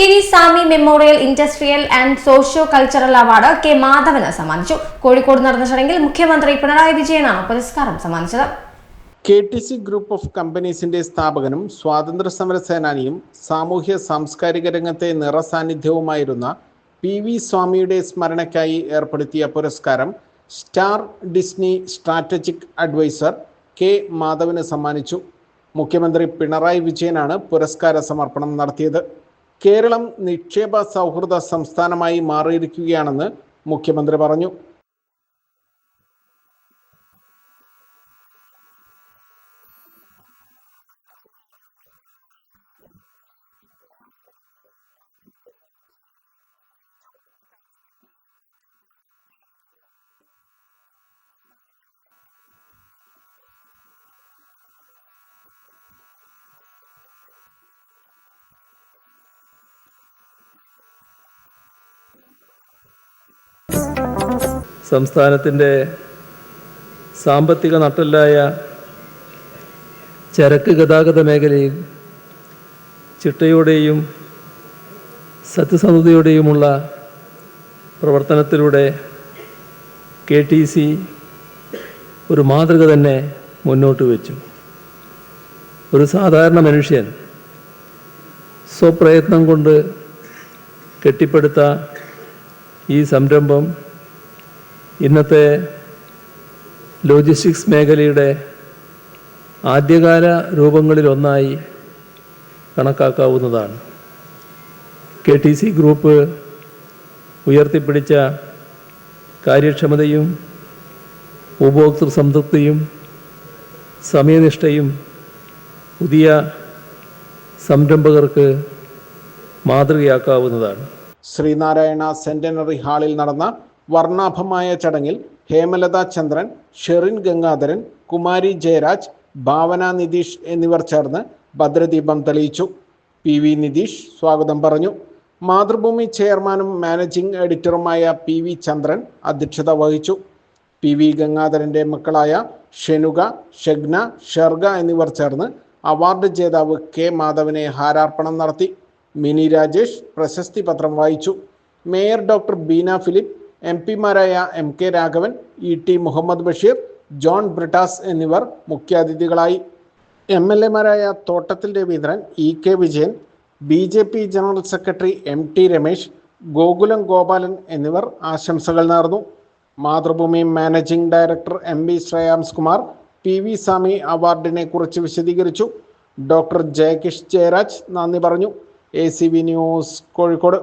P V Swami memorial industrial and socio cultural award K Madhavan സമ്മാനിച്ചു. കോഴിക്കോട് നടന്ന ചടങ്ങിൽ മുഖ്യമന്ത്രി പിണറായി വിജയനാണ് പുരസ്കാരം സമ്മാനിച്ചത്. K T C group of കമ്പനീസിന്റെ സ്ഥാപകനും സ്വാതന്ത്ര്യ സമര സേനാനിയും സാമൂഹ്യ സാംസ്കാരിക രംഗത്തെ നിറസാന്നിധ്യവുമായിരുന്ന പി വി സ്വാമിയുടെ സ്മരണയ്ക്കായി ഏർപ്പെടുത്തിയ പുരസ്കാരം Star Disney strategic adviser K Madhavan സമ്മാനിച്ചു. മുഖ്യമന്ത്രി പിണറായി വിജയനാണ് പുരസ്കാര സമർപ്പണം നടത്തിയത്. കേരളം നിക്ഷേപ സൗഹൃദ സംസ്ഥാനമായി മാറിയിരിക്കുകയാണെന്ന് മുഖ്യമന്ത്രി പറഞ്ഞു സംസ്ഥാനത്തിന്റെ സാമ്പത്തിക നട്ടല്ലായ ചരക്ക് ഗതാഗത മേഖലയിൽ ചിട്ടയോടെയും സത്യസന്ധതയോടെയുമുള്ള പ്രവർത്തനത്തിലൂടെ കെ ടി സി ഒരു മാതൃക തന്നെ മുന്നോട്ട് വെച്ചു. ഒരു സാധാരണ മനുഷ്യൻ സ്വപ്രയത്നം കൊണ്ട് കെട്ടിപ്പടുത്ത ഈ സംരംഭം ഇന്നത്തെ ലോജിസ്റ്റിക്സ് മേഖലയുടെ ആദ്യകാല രൂപങ്ങളിലൊന്നായി കണക്കാക്കാവുന്നതാണ്. കെ ടി സി ഗ്രൂപ്പ് ഉയർത്തിപ്പിടിച്ച കാര്യക്ഷമതയും ഉപഭോക്തൃ സംതൃപ്തിയും സമയനിഷ്ഠയും പുതിയ സംരംഭകർക്ക് മാതൃകയാക്കാവുന്നതാണ്. ശ്രീനാരായണ സെന്റിനറി ഹാളിൽ നടന്ന വർണാഭമായ ചടങ്ങിൽ ഹേമലത ചന്ദ്രൻ ഷെറിൻ ഗംഗാധരൻ കുമാരി ജയരാജ് ഭാവന നിതീഷ് എന്നിവർ ചേർന്ന് ഭദ്രദീപം തെളിയിച്ചു. പി വി നിതീഷ് സ്വാഗതം പറഞ്ഞു. മാതൃഭൂമി ചെയർമാനും മാനേജിംഗ് എഡിറ്ററുമായ പി വി ചന്ദ്രൻ അധ്യക്ഷത വഹിച്ചു. പി വി ഗംഗാധരന്റെ മക്കളായ ഷെനുക ഷഗ്ന ഷെർഗ എന്നിവർ ചേർന്ന് അവാർഡ് ജേതാവ് കെ മാധവനെ ഹാരാർപ്പണം നടത്തി. മിനി രാജേഷ് പ്രശസ്തി പത്രം വായിച്ചു. Mayor doctor Beena Philip M പിമാരായ M K Raghavan E T Muhammad Basheer John Brittas എന്നിവർ മുഖ്യാതിഥികളായി. M L എമാരായ Thottathil Ravindran E K Vijayan B J P general secretary M T Ramesh Gokulam Gopalan എന്നിവർ ആശംസകൾ നേർന്നു. Mathrubhumi managing director M V Shreyams Kumar P V Swami അവാർഡിനെ കുറിച്ച് വിശദീകരിച്ചു. Doctor Jayakish Jayaraj നന്ദി പറഞ്ഞു. A C V news Kozhikode.